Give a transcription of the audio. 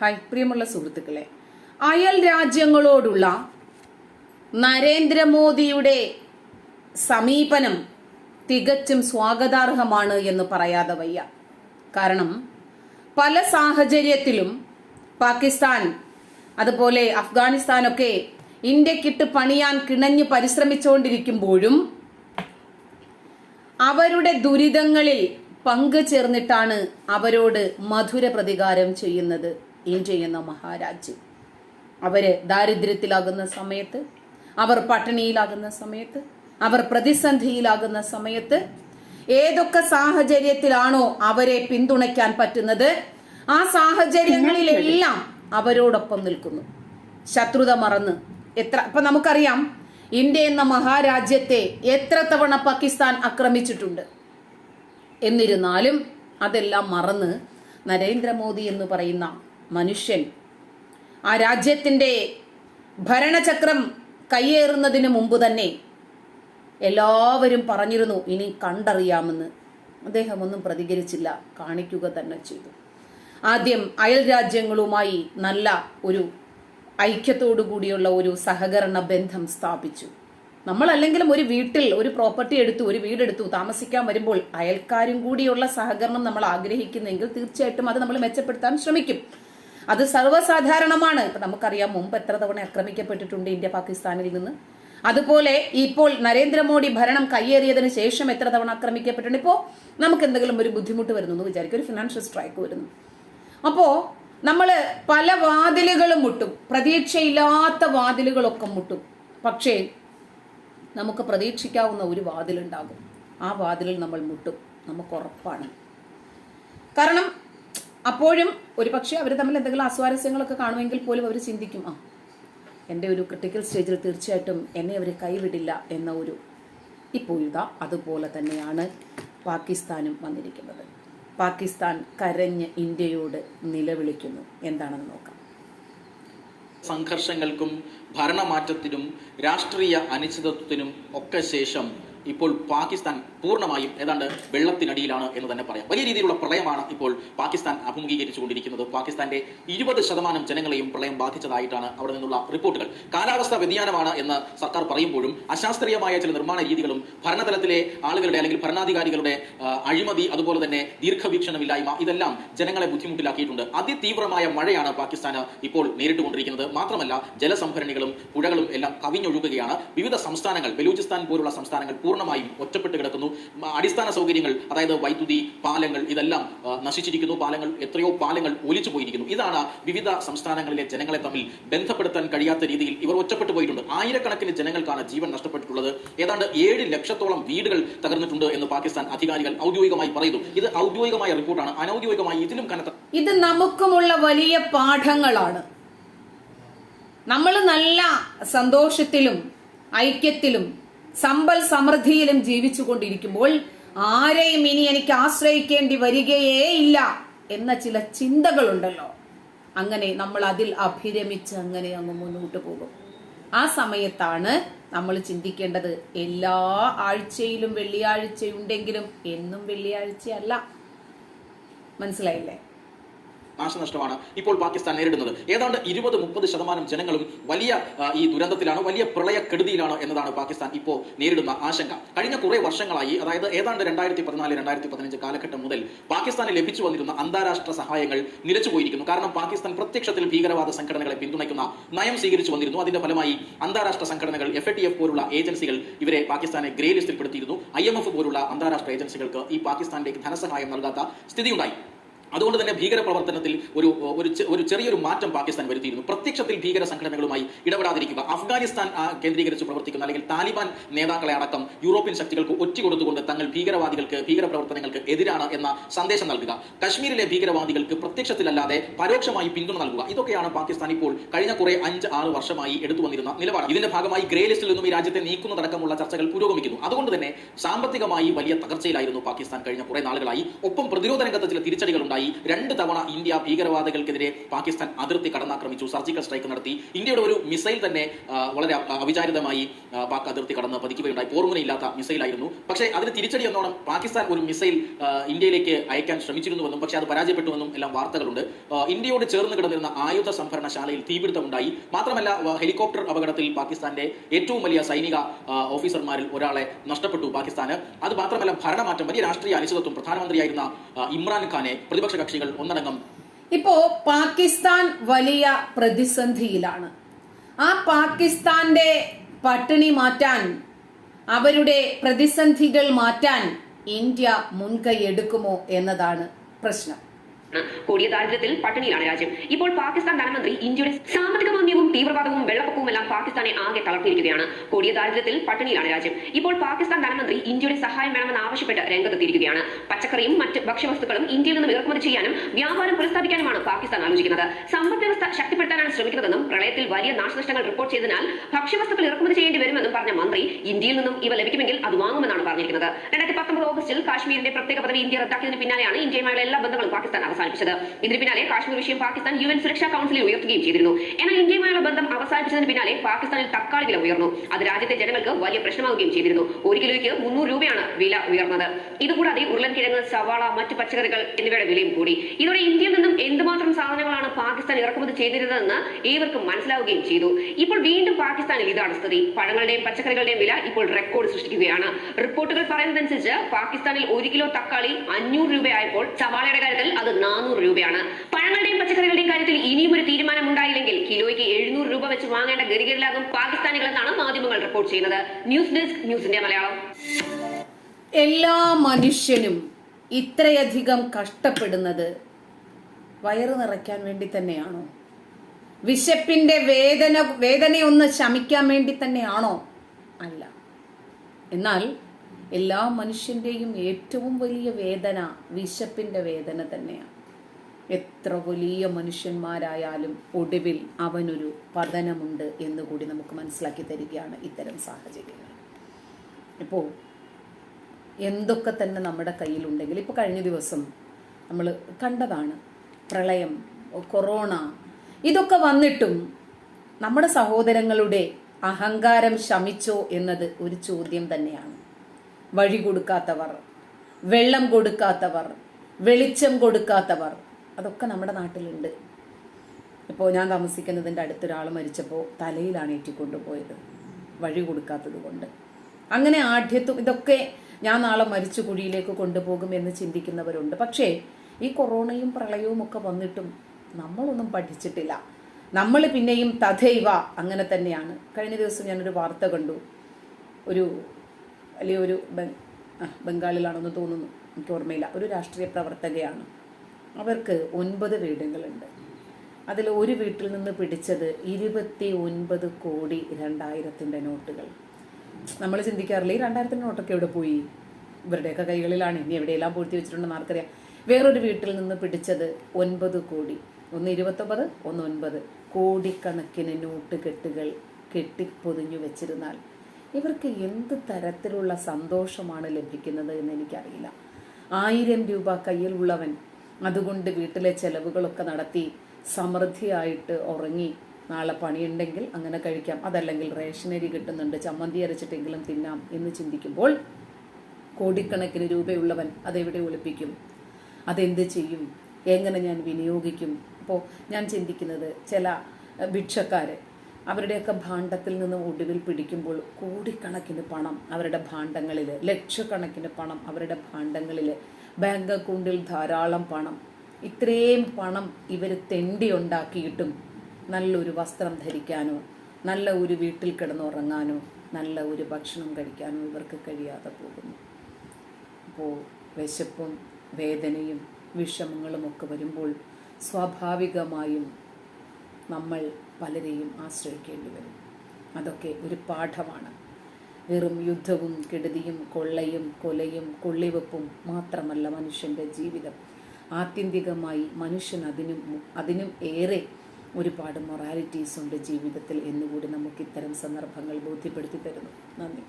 Hi പ്രിയമുള്ള സുഹൃത്തുക്കളെ. അയൽ രാജ്യങ്ങളോടുള്ള നരേന്ദ്രമോദിയുടെ സമീപനം തികച്ചും സ്വാഗതാർഹമാണ് എന്ന് പറയാതെ വയ്യ. കാരണം പല സാഹചര്യത്തിലും പാകിസ്ഥാൻ അതുപോലെ അഫ്ഗാനിസ്ഥാനൊക്കെ ഇന്ത്യക്കിട്ട് പണിയാൻ കിണഞ്ഞു പരിശ്രമിച്ചുകൊണ്ടിരിക്കുമ്പോഴും അവരുടെ ദുരിതങ്ങളിൽ പങ്കു ചേർന്നിട്ടാണ് അവരോട് മധുര പ്രതികാരം ചെയ്യുന്നത്. ഇന്ത്യ എന്ന മഹാരാജ്യം. അവർ ദാരിദ്ര്യത്തിലാകുന്ന സമയത്ത് അവർ പട്ടിണിയിലാകുന്ന സമയത്ത് അവർ പ്രതിസന്ധിയിലാകുന്ന സമയത്ത് ഏതൊക്കെ സാഹചര്യത്തിലാണോ അവരെ പിന്തുണയ്ക്കാൻ പറ്റുന്നത് ആ സാഹചര്യങ്ങളിലെല്ലാം അവരോടൊപ്പം നിൽക്കുന്നു. ശത്രുത മറന്ന്. എത്ര ഇപ്പൊ നമുക്കറിയാം ഇന്ത്യ എന്ന മഹാരാജ്യത്തെ എത്ര തവണ പാകിസ്ഥാൻ ആക്രമിച്ചിട്ടുണ്ട്? എന്നിരുന്നാലും അതെല്ലാം മറന്ന് നരേന്ദ്രമോദി എന്ന് പറയുന്ന മനുഷ്യൻ. ആ രാജ്യത്തിന്റെ ഭരണചക്രം കയ്യേറുന്നതിന് മുമ്പ് തന്നെ എല്ലാവരും പറഞ്ഞിരുന്നു ഇനി കണ്ടറിയാമെന്ന്. അദ്ദേഹം ഒന്നും പ്രതികരിച്ചില്ല കാണിക്കുക തന്നെ ചെയ്തു. ആദ്യം അയൽ രാജ്യങ്ങളുമായി നല്ല ഒരു ഐക്യത്തോടു കൂടിയുള്ള ഒരു സഹകരണ ബന്ധം സ്ഥാപിച്ചു. നമ്മൾ അല്ലെങ്കിലും ഒരു വീട്ടിൽ ഒരു പ്രോപ്പർട്ടി എടുത്തു ഒരു വീടെടുത്തു താമസിക്കാൻ വരുമ്പോൾ അയൽക്കാരും കൂടിയുള്ള സഹകരണം നമ്മൾ ആഗ്രഹിക്കുന്നെങ്കിൽ തീർച്ചയായിട്ടും അത് നമ്മൾ മെച്ചപ്പെടുത്താൻ ശ്രമിക്കും. അത് സർവസാധാരണമാണ്. ഇപ്പൊ നമുക്കറിയാം മുമ്പ് എത്ര തവണ ആക്രമിക്കപ്പെട്ടിട്ടുണ്ട് ഇന്ത്യ പാകിസ്ഥാനിൽ നിന്ന്. അതുപോലെ ഇപ്പോൾ നരേന്ദ്രമോദി ഭരണം കയ്യേറിയതിന് ശേഷം എത്ര തവണ ആക്രമിക്കപ്പെട്ടിട്ടുണ്ട്? ഇപ്പോ നമുക്ക് എന്തെങ്കിലും ഒരു ബുദ്ധിമുട്ട് വരുന്നു എന്ന് വിചാരിക്കും. ഒരു ഫിനാൻഷ്യൽ സ്ട്രൈക്ക് വരുന്നു. അപ്പോ നമ്മൾ പല വാതിലുകളും മുട്ടും. പ്രതീക്ഷയില്ലാത്ത വാതിലുകളൊക്കെ മുട്ടും. പക്ഷേ നമുക്ക് പ്രതീക്ഷിക്കാവുന്ന ഒരു വാതിലുണ്ടാകും. ആ വാതിലിൽ നമ്മൾ മുട്ടും. നമുക്ക് ഉറപ്പാണ്. കാരണം അപ്പോഴും ഒരു പക്ഷേ അവർ തമ്മിൽ എന്തെങ്കിലും അസ്വാരസ്യങ്ങളൊക്കെ കാണുമെങ്കിൽ പോലും അവർ ചിന്തിക്കും ആ എന്റെ ഒരു ക്രിട്ടിക്കൽ സ്റ്റേജിൽ തീർച്ചയായിട്ടും എന്നെ അവർ കൈവിടില്ല എന്ന ഒരു ഇപ്പോൾ ഇതാ അതുപോലെ തന്നെയാണ് പാകിസ്ഥാനും വന്നിരിക്കുന്നത്. പാകിസ്ഥാൻ കരഞ്ഞ് ഇന്ത്യയോട് നിലവിളിക്കുന്നു. എന്താണെന്ന് നോക്കാം. സംഘർഷങ്ങൾക്കും ഭരണമാറ്റത്തിനും രാഷ്ട്രീയ അനിശ്ചിതത്വത്തിനും ഒക്കെ ശേഷം ഇപ്പോൾ പാകിസ്ഥാൻ പൂർണമായും ഏതാണ്ട് വെള്ളത്തിനടിയിലാണ് എന്ന് തന്നെ പറയാം. വലിയ രീതിയിലുള്ള പ്രളയമാണ് ഇപ്പോൾ പാകിസ്ഥാൻ അഭിമുഖീകരിച്ചു കൊണ്ടിരിക്കുന്നത് പാകിസ്ഥാന്റെ ഇരുപത് ശതമാനം ജനങ്ങളെയും പ്രളയം ബാധിച്ചതായിട്ടാണ് അവിടെ നിന്നുള്ള റിപ്പോർട്ടുകൾ. കാലാവസ്ഥാ വ്യതിയാനമാണ് എന്ന് സർക്കാർ പറയുമ്പോഴും അശാസ്ത്രീയമായ ചില നിർമ്മാണ രീതികളും ഭരണതലത്തിലെ ആളുകളുടെ അല്ലെങ്കിൽ ഭരണാധികാരികളുടെ അഴിമതി അതുപോലെ തന്നെ ദീർഘവീക്ഷണമില്ലായ്മ ഇതെല്ലാം ജനങ്ങളെ ബുദ്ധിമുട്ടിലാക്കിയിട്ടുണ്ട്. അതിതീവ്രമായ മഴയാണ് പാകിസ്ഥാന് ഇപ്പോൾ നേരിട്ടുകൊണ്ടിരിക്കുന്നത്. മാത്രമല്ല ജലസംഭരണികളും പുഴകളും എല്ലാം കവിഞ്ഞൊഴുകുകയാണ്. വിവിധ സംസ്ഥാനങ്ങൾ ബലൂചിസ്ഥാൻ പോലുള്ള സംസ്ഥാനങ്ങൾ പൂർണമായും ഒറ്റപ്പെട്ട് കിടക്കുന്നു. മ, അടിസ്ഥാന സൗകര്യങ്ങൾ അതായത് വൈദ്യുതി പാലങ്ങൾ ഇതെല്ലാം നശിച്ചിരിക്കുന്നു. പാലങ്ങൾ എത്രയോ പാലങ്ങൾ ഒലിച്ചു പോയിരിക്കുന്നു. ഇതാണ് വിവിധ സംസ്ഥാനങ്ങളിലെ ജനങ്ങളെ തമ്മിൽ ബന്ധപ്പെടുത്താൻ കഴിയാത്ത രീതിയിൽ ഇവർ ഒറ്റപ്പെട്ടു പോയിട്ടുണ്ട്. ആയിരക്കണക്കിന് ജനങ്ങൾക്കാണ് ജീവൻ നഷ്ടപ്പെട്ടിട്ടുള്ളത്. ഏതാണ്ട് ഏഴ് ലക്ഷത്തോളം വീടുകൾ തകർന്നിട്ടുണ്ട് എന്ന് പാകിസ്ഥാൻ അധികാരികൾ ഔദ്യോഗികമായി പറയുന്നു. ഇത് ഔദ്യോഗികമായ റിപ്പോർട്ടാണ്. അനൌദ്യോഗികമായി ഇതിലും കനത്ത ഇത് നമുക്കുമുള്ള വലിയ പാഠങ്ങളാണ്. നമ്മൾ നല്ല സന്തോഷത്തിലും ഐക്യത്തിലും സമ്പൽ സമൃദ്ധിയിലും ജീവിച്ചു കൊണ്ടിരിക്കുമ്പോൾ ആരെയും ഇനി എനിക്ക് ആശ്രയിക്കേണ്ടി വരികയേ ഇല്ല എന്ന ചില ചിന്തകളുണ്ടല്ലോ. അങ്ങനെ നമ്മൾ അതിൽ അഭിരമിച്ച് അങ്ങനെ അങ്ങ് മുന്നോട്ട് പോകും. ആ സമയത്താണ് നമ്മൾ ചിന്തിക്കേണ്ടത് എല്ലാ ആഴ്ചയിലും വെള്ളിയാഴ്ചയുണ്ടെങ്കിലും എന്നും വെള്ളിയാഴ്ചയല്ല. മനസ്സിലായില്ലേ? നാശനഷ്ടമാണ് ഇപ്പോൾ പാകിസ്ഥാൻ നേരിടുന്നത്. ഏതാണ്ട് ഇരുപത് മുപ്പത് ശതമാനം ജനങ്ങളും വലിയ ഈ ദുരന്തത്തിലാണ് വലിയ പ്രളയക്കെടുതിയിലാണ് എന്നതാണ് പാകിസ്ഥാൻ ഇപ്പോൾ നേരിടുന്ന ആശങ്ക. കഴിഞ്ഞ കുറെ വർഷങ്ങളായി അതായത് ഏതാണ്ട് രണ്ടായിരത്തി പതിനാല് രണ്ടായിരത്തി പതിനഞ്ച് കാലഘട്ടം മുതൽ പാകിസ്ഥാന് ലഭിച്ചു വന്നിരുന്ന അന്താരാഷ്ട്ര സഹായങ്ങൾ നിലച്ചു പോയിരിക്കുന്നു. കാരണം പാകിസ്ഥാൻ പ്രത്യക്ഷത്തിൽ ഭീകരവാദ സംഘടനകളെ പിന്തുണയ്ക്കുന്ന നയം സ്വീകരിച്ചു വന്നിരുന്നു. അതിന്റെ ഫലമായി അന്താരാഷ്ട്ര സംഘടനകൾ എഫ് എ ടി എഫ് പോലുള്ള ഏജൻസികൾ ഇവരെ പാകിസ്ഥാനെ ഗ്രേ ലിസ്റ്റിൽപ്പെടുത്തിയിരുന്നു ഐ എം എഫ് പോലുള്ള അന്താരാഷ്ട്ര ഏജൻസികൾക്ക് ഈ പാകിസ്ഥാനിലേക്ക് ധനസഹായം നൽകാത്ത സ്ഥിതിയുണ്ടായി. അതുകൊണ്ട് തന്നെ ഭീകര പ്രവർത്തനത്തിൽ ഒരു ഒരു ചെറിയൊരു മാറ്റം പാകിസ്ഥാൻ വരുത്തിയിരുന്നു. പ്രത്യക്ഷത്തിൽ ഭീകര സംഘടനകളുമായി ഇടപെടാതിരിക്കുക. അഫ്ഗാനിസ്ഥാൻ കേന്ദ്രീകരിച്ച് പ്രവർത്തിക്കുന്ന അല്ലെങ്കിൽ താലിബാൻ നേതാക്കളെ അടക്കം യൂറോപ്യൻ ശക്തികൾക്ക് ഒറ്റ കൊടുത്തുകൊണ്ട് തങ്ങൾ ഭീകരവാദികൾക്ക് ഭീകര പ്രവർത്തനങ്ങൾക്ക് എതിരാണ് എന്ന സന്ദേശം നൽകുക. കശ്മീരിലെ ഭീകരവാദികൾക്ക് പ്രത്യക്ഷത്തിലല്ലാതെ പരോക്ഷമായി പിന്തുണ നൽകുക. ഇതൊക്കെയാണ് പാകിസ്ഥാൻ ഇപ്പോൾ കഴിഞ്ഞ കുറെ അഞ്ച് ആറ് വർഷമായി എടുത്തു വന്നിരുന്ന നിലപാട്. ഇതിന്റെ ഭാഗമായി ഗ്രേ ലിസ്റ്റിൽ നിന്നും ഈ രാജ്യത്തെ നീക്കുന്നതടക്കമുള്ള ചർച്ചകൾ പുരോഗമിക്കുന്നു. അതുകൊണ്ട് തന്നെ സാമ്പത്തികമായി വലിയ തകർച്ചയിലായിരുന്നു പാകിസ്ഥാൻ കഴിഞ്ഞ കുറെ നാളുകളായി. ഒപ്പം പ്രതിരോധ രംഗത്ത് ചില തിരിച്ചടികൾ ഉണ്ടായി രണ്ട് തവണ ഇന്ത്യ ഭീകരവാദികൾക്കെതിരെ പാകിസ്ഥാൻ അതിർത്തി കടന്നാക്രമിച്ചു. സർജിക്കൽ സ്ട്രൈക്ക് നടത്തി. ഇന്ത്യയുടെ ഒരു മിസൈൽ തന്നെ വളരെ അവിചാരിതമായി പാക് അതിർത്തി കടന്ന് പതിക്കുകയുണ്ടായി. പോർമുനയില്ലാത്ത മിസൈലായിരുന്നു. പക്ഷേ അതിന് തിരിച്ചടി എന്നോണം പാകിസ്ഥാൻ ഒരു മിസൈൽ ഇന്ത്യയിലേക്ക് അയക്കാൻ ശ്രമിച്ചിരുന്നുവെന്നും പക്ഷേ അത് പരാജയപ്പെട്ടുവെന്നും എല്ലാം വാർത്തകളുണ്ട്. ഇന്ത്യയോട് ചേർന്ന് കിടന്നിരുന്ന ആയുധ സംഭരണശാലയിൽ തീപിടുത്തമുണ്ടായി. മാത്രമല്ല ഹെലികോപ്റ്റർ അപകടത്തിൽ പാകിസ്ഥാന്റെ ഏറ്റവും വലിയ സൈനിക ഓഫീസർമാരിൽ ഒരാളെ നഷ്ടപ്പെട്ടു പാകിസ്ഥാന്. അത് മാത്രമല്ല ഭരണമാറ്റം വലിയ രാഷ്ട്രീയ അനിശ്ചിതത്വം പ്രധാനമന്ത്രിയായിരുന്ന ഇമ്രാൻഖാനെ പ്രതിപക്ഷ കക്ഷികൾ ഒന്നടങ്കം. ഇപ്പോ പാകിസ്ഥാൻ വലിയ പ്രതിസന്ധിയിലാണ്. ആ പാകിസ്ഥാന്റെ പട്ടിണി മാറ്റാൻ അവരുടെ പ്രതിസന്ധികൾ മാറ്റാൻ ഇന്ത്യ മുൻകൈ എടുക്കുമോ എന്നതാണ് പ്രശ്നം. കൊടിയ ദാരിദ്ര്യത്തിൽ പട്ടിണിയിലാണ് രാജ്യം. ഇപ്പോൾ പാകിസ്ഥാൻ ധനമന്ത്രി ഇന്ത്യയുടെ സാമ്പത്തിക മാന്ദ്യവും തീവ്രവാദവും വെള്ളപ്പൊക്കവും എല്ലാം പാകിസ്ഥാനെ ആകെ തളർത്തിയിരിക്കുകയാണ്. കൂടിയ ദാരിദ്ര്യത്തിൽ പട്ടിണിയിലാണ് രാജ്യം. ഇപ്പോൾ പാകിസ്ഥാൻ ധനമന്ത്രി ഇന്ത്യയുടെ സഹായം വേണമെന്ന് ആവശ്യപ്പെട്ട് രംഗത്തെത്തിയിരിക്കുകയാണ്. പച്ചക്കറിയും മറ്റ് ഭക്ഷ്യവസ്തുക്കളും ഇന്ത്യയിൽ നിന്നും ഇറക്കുമതി ചെയ്യാനും വ്യാപാരം പുനഃസ്ഥാപിക്കാനുമാണ് പാകിസ്ഥാൻ ആലോചിക്കുന്നത്. സമ്പദ് വ്യവസ്ഥ ശക്തിപ്പെടുത്താനാണ് ശ്രമിക്കുന്നതെന്നും പ്രളയത്തിൽ വലിയ നാശനഷ്ടങ്ങൾ റിപ്പോർട്ട് ചെയ്തതിനാൽ ഭക്ഷ്യവസ്തുക്കൾ ഇറക്കുമതി ചെയ്യേണ്ടി വരുമെന്നും പറഞ്ഞ മന്ത്രി ഇന്ത്യയിൽ നിന്നും ഇവ ലഭിക്കുമെങ്കിൽ അത് വാങ്ങുമെന്നാണ് പറഞ്ഞിരിക്കുന്നത്. രണ്ടായിരത്തി പത്തൊമ്പത് ഓഗസ്റ്റിൽ കാശ്മീരിന്റെ പ്രത്യേക പദവി ഇന്ത്യ റദ്ദാക്കിയതിന് പിന്നാലെയാണ് ഇന്ത്യയുമായുള്ള എല്ലാ ബന്ധങ്ങളും പാകിസ്ഥാൻ അവസാനിപ്പിച്ചത്. ഇതിന് പിന്നാലെ കാശ്മീർ വിഷയം പാകിസ്ഥാൻ യു എൻ സുരക്ഷാ കൌൺസിലിൽ ഉയർത്തുകയും ചെയ്തിരുന്നു. എന്നാൽ ഇന്ത്യയുമായുള്ള ബന്ധം അവസാനിപ്പിച്ചതിന് പിന്നാലെ പാകിസ്ഥാനിൽ തക്കാളി വില ഉയർന്നു. അത് രാജ്യത്തെ ജനങ്ങൾക്ക് വലിയ പ്രശ്നമാവുകയും ചെയ്തിരുന്നു. ഒരു കിലോയ്ക്ക് മുന്നൂറ് രൂപയാണ് വില ഉയർന്നത്. ഇതുകൂടാതെ ഉരുളൻകിഴങ്ങ് സവാള മറ്റ് പച്ചക്കറികൾ എന്നിവയുടെ വിലയും കൂടി. ഇതോടെ ഇന്ത്യയിൽ നിന്നും എന്തുമാത്രം സാധനങ്ങളാണ് പാകിസ്ഥാൻ ഇറക്കുമതി ചെയ്തിരുന്നതെന്ന് ഏവർക്കും മനസ്സിലാവുകയും ചെയ്തു. ഇപ്പോൾ വീണ്ടും പാകിസ്ഥാനിൽ ഇതാണ് സ്ഥിതി. പഴങ്ങളുടെയും പച്ചക്കറികളുടെയും വില ഇപ്പോൾ റെക്കോർഡ് സൃഷ്ടിക്കുകയാണ്. റിപ്പോർട്ടുകൾ പറയുന്നതനുസരിച്ച് പാകിസ്ഥാനിൽ ഒരു കിലോ തക്കാളി അഞ്ഞൂറ് രൂപയായപ്പോൾ സവാളയുടെ കാര്യത്തിൽ അത് നാനൂറ് രൂപയാണ്. പഴങ്ങളുടെയും പച്ചക്കറികളുടെയും കാര്യത്തിൽ ഇനിയും ഒരു തീരുമാനം ഉണ്ടായില്ലെങ്കിൽ കിലോയ്ക്ക് എഴുന്നൂറ് രൂപ വെച്ച് വാങ്ങേണ്ട ഗതികളിലാകും പാകിസ്ഥാനികളെന്നാണ് മാധ്യമങ്ങൾ റിപ്പോർട്ട് ചെയ്യുന്നത്. ന്യൂസ് ഡെസ്ക് ന്യൂസിന്റെ മലയാളം. എല്ലാ മനുഷ്യനും ഇത്രയധികം കഷ്ടപ്പെടുന്നത് വയറ് നിറയ്ക്കാൻ വേണ്ടി തന്നെയാണോ? വിശപ്പിന്റെ വേദന വേദനയൊന്ന് ശമിക്കാൻ വേണ്ടി തന്നെയാണോ? അല്ല. എന്നാൽ എല്ലാ മനുഷ്യന്റെയും ഏറ്റവും വലിയ വേദന വിശപ്പിന്റെ വേദന തന്നെയാണ്. എത്ര വലിയ മനുഷ്യന്മാരായാലും ഒടുവിൽ അവനൊരു പതനമുണ്ട് എന്ന് കൂടി നമുക്ക് മനസ്സിലാക്കി തരികയാണ് ഇത്തരം സാഹചര്യങ്ങൾ. ഇപ്പോൾ എന്തൊക്കെ തന്നെ നമ്മുടെ കയ്യിലുണ്ടെങ്കിൽ ഇപ്പോൾ കഴിഞ്ഞ ദിവസം നമ്മൾ കണ്ടതാണ് പ്രളയം കൊറോണ ഇതൊക്കെ വന്നിട്ടും നമ്മുടെ സഹോദരങ്ങളുടെ അഹങ്കാരം ശമിച്ചോ എന്നത് ഒരു ചോദ്യം തന്നെയാണ്. വഴി കൊടുക്കാത്തവർ വെള്ളം കൊടുക്കാത്തവർ വെളിച്ചം കൊടുക്കാത്തവർ അതൊക്കെ നമ്മുടെ നാട്ടിലുണ്ട്. ഇപ്പോൾ ഞാൻ താമസിക്കുന്നതിന്റെ അടുത്തൊരാൾ മരിച്ചപ്പോൾ തലയിലാണ് ഏറ്റിക്കൊണ്ടുപോയത്. വഴി കൊടുക്കാത്തത് കൊണ്ട്. അങ്ങനെ ആഢ്യത്വം ഇതൊക്കെ ഞാൻ നാളെ മരിച്ചു കുഴിയിലേക്ക് കൊണ്ടുപോകും എന്ന് ചിന്തിക്കുന്നവരുണ്ട്. പക്ഷേ ഈ കൊറോണയും പ്രളയവും ഒക്കെ വന്നിട്ടും നമ്മളൊന്നും പഠിച്ചിട്ടില്ല. നമ്മൾ പിന്നെയും തഥൈവ അങ്ങനെ തന്നെയാണ്. കഴിഞ്ഞ ദിവസം ഞാനൊരു വാർത്ത കണ്ടു. ഒരു വലിയ ഒരു ബെ- ആ, ബംഗാളിലാണെന്ന് തോന്നുന്നു. എനിക്ക് ഓർമ്മയില്ല. ഒരു രാഷ്ട്രീയ പ്രവർത്തകയാണ്. അവർക്ക് ഒൻപത് വീടുകളുണ്ട്. അതിൽ ഒരു വീട്ടിൽ നിന്ന് പിടിച്ചത് ഇരുപത്തി ഒൻപത് കോടി രണ്ടായിരത്തിന്റെ നോട്ടുകൾ. നമ്മൾ ചിന്തിക്കാറില്ല ഈ രണ്ടായിരത്തിന്റെ നോട്ടൊക്കെ എവിടെ പോയി? ഇവരുടെയൊക്കെ കൈകളിലാണ്. ഇനി എവിടെയെല്ലാം പൂഴ്ത്തി വെച്ചിട്ടുണ്ടെന്ന് ആർക്കറിയാം. വേറൊരു വീട്ടിൽ നിന്ന് പിടിച്ചത് ഒൻപത് കോടി. ഒന്ന് ഇരുപത്തൊമ്പത് ഒന്ന് ഒൻപത്. കോടിക്കണക്കിന് നോട്ട് കെട്ടുകൾ കെട്ടിപ്പൊതിഞ്ഞു വെച്ചിരുന്നാൽ ഇവർക്ക് എന്ത് തരത്തിലുള്ള സന്തോഷമാണ് ലഭിക്കുന്നത് എന്ന് എനിക്കറിയില്ല. ആയിരം രൂപ കയ്യിൽ ഉള്ളവൻ അതുകൊണ്ട് വീട്ടിലെ ചെലവുകളൊക്കെ നടത്തി സമൃദ്ധിയായിട്ട് ഉറങ്ങി നാളെ പണിയുണ്ടെങ്കിൽ അങ്ങനെ കഴിക്കാം. അതല്ലെങ്കിൽ റേഷനരി കിട്ടുന്നുണ്ട് ചമ്മന്തി അരച്ചിട്ടെങ്കിലും തിന്നാം എന്ന് ചിന്തിക്കുമ്പോൾ കോടിക്കണക്കിന് രൂപയുള്ളവൻ അതെവിടെ ഒളിപ്പിക്കും? അതെന്ത് ചെയ്യും? എങ്ങനെ ഞാൻ വിനിയോഗിക്കും? അപ്പോൾ ഞാൻ ചിന്തിക്കുന്നത് ചില ഭിക്ഷക്കാരെ അവരുടെയൊക്കെ ഭാണ്ഡത്തിൽ നിന്ന് ഒടുവിൽ പിടിക്കുമ്പോൾ കോടിക്കണക്കിന് പണം അവരുടെ ഭാണ്ഡങ്ങളിൽ ലക്ഷക്കണക്കിന് പണം അവരുടെ ഭാണ്ഡങ്ങളിൽ ബാങ്ക് അക്കൗണ്ടിൽ ധാരാളം പണം. ഇത്രയും പണം ഇവർ തെണ്ടി ഉണ്ടാക്കിയിട്ടും നല്ലൊരു വസ്ത്രം ധരിക്കാനോ നല്ല ഒരു വീട്ടിൽ കിടന്നുറങ്ങാനോ നല്ല ഒരു ഭക്ഷണം കഴിക്കാനോ ഇവർക്ക് കഴിയാതെ പോകുന്നു. അപ്പോൾ വിശപ്പും വേദനയും വിഷമങ്ങളും ഒക്കെ വരുമ്പോൾ സ്വാഭാവികമായും നമ്മൾ പലരെയും ആശ്രയിക്കേണ്ടി വരും. അതൊക്കെ ഒരു പാഠമാണ്. വെറും യുദ്ധവും കെടുതിയും കൊള്ളയും കൊലയും കൊള്ളിവെപ്പും മാത്രമല്ല മനുഷ്യന്റെ ജീവിതം. ആത്യന്തികമായി മനുഷ്യൻ അതിനും അതിനും ഏറെ ഒരുപാട് മൊറാലിറ്റീസ് ഉണ്ട് ജീവിതത്തിൽ എന്നുകൂടി നമുക്ക് ഇത്തരം സന്ദർഭങ്ങൾ ബോധ്യപ്പെടുത്തി തരുന്നു. നന്ദി.